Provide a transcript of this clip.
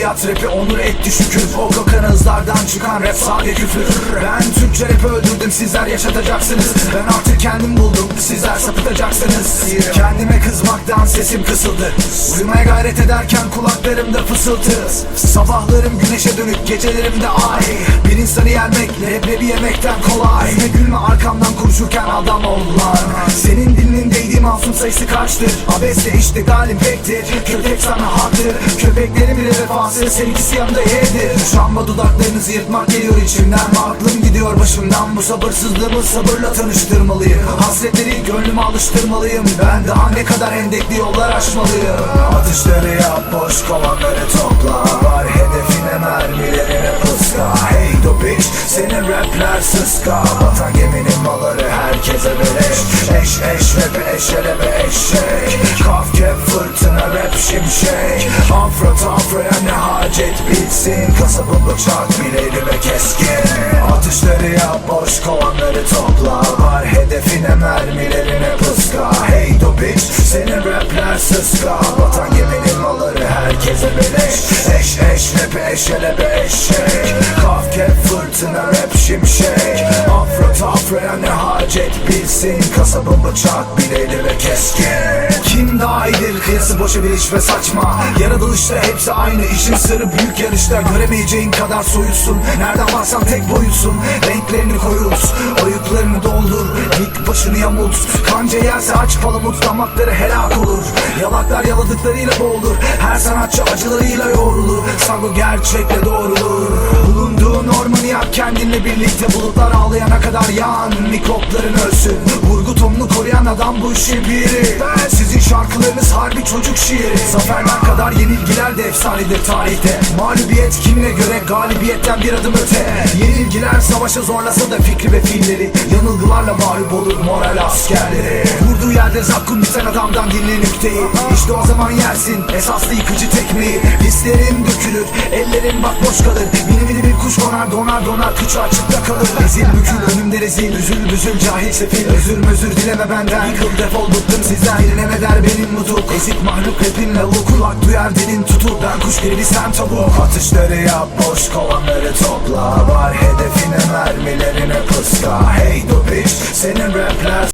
edebiyat rapi onur etti şükür. O kokan çıkan rap sade küfür. Ben Türkçe rapi öldürdüm sizler yaşatacaksınız. Ben artık kendim buldum sizler sapıtacaksınız. Kendime kızmaktan sesim kısıldı. Uyumaya gayret ederken kulaklarımda fısıltı. Sabahlarım güneşe dönük gecelerimde ay. Bir insanı yenmek leblebi yemekten kolay. Ne gülme arkamdan konuşurken adam ol Senin masum sayısı kaçtır? Abesle işte galim pektir Köpek sana haktır Köpeklerin bile vefası Seninkisi yanında yedir Muşamba dudaklarınızı yırtmak geliyor içimden Aklım gidiyor. Başımdan Bu sabırsızlığımı sabırla tanıştırmalıyım. Hasretleri gönlüme alıştırmalıyım. Ben daha ne kadar endekli yollar aşmalıyım Atışları yap boş kovanları topla. Var hedefine mermilerine puska Hey do bitch senin rapler sıska. Vatan geminin malları herkese beleş Eş eş rap eşele ve eşek. Kaf fırtına rap şimşek. Afro tafraya ne hacet bilsin. Kasabın bıçak bileğli ve keskin Atışları yap boş kovanları topla. Var hedefine mermilerine pıska. Hey do bitch senin rapler sıska. Vatan geminin malları herkese beleş. Eş eş rap eşele ve eşek Kaf kep fırtına rap şimşek. Afro tafraya ne hacet? Bilsin Kasabın bıçak bileğli ve keskin Kim daha iyidir kıyası boşa bir iş ve saçma. Yaratılışta hepsi aynı işin sırrı. Büyük yarışta Göremeyeceğin kadar soyutsun. Nereden baksan tek boyutsun. Renklerini koyult Oyuklarını doldur. Dik başını yamult. Kanca yerse aç palamut Damakları helak olur. Yalaklar yaladıklarıyla boğulur. Her sanatçı acılarıyla yoğrulur. Sago gerçekle doğrulur Bulunduğun ormanı yak kendinle birlikte Bulutlar ağlayana kadar yan Mikropların ölsün. Vurgu tonunu koruyan adam bu işin biri. Sizin şarkılarınız harbi çocuk şiiri. Zaferler kadar yenilgiler de efsanedir tarihte. Mağlubiyet kimine göre galibiyetten bir adım öte. Yenilgiler savaşa zorlasa da fikri ve fiilleri Yanılgılarla mağlup olur moral askerleri Yerde zakkum? Biten adamdan dinle nükteyi İşte o zaman yersin esaslı yıkıcı tekmeyi. Hislerin dökülür ellerin bak boş kalır. Mini mini bir kuş konar donar donar kıçı açıkta kalır. Ezil bükül önümde rezil üzül büzül cahil sefil. Özür mözür dileme benden. Yıkıl defol bıktım sizden. Birine ne der benim nutuk Ezik mahluk rapinle lavuk Kulak duyar dilin tutuk Ben kuş gibi sen tavuk. Atışları yap boş kovanları topla. Var hedefine mermilerine pıska. Hey do bitch senin rapler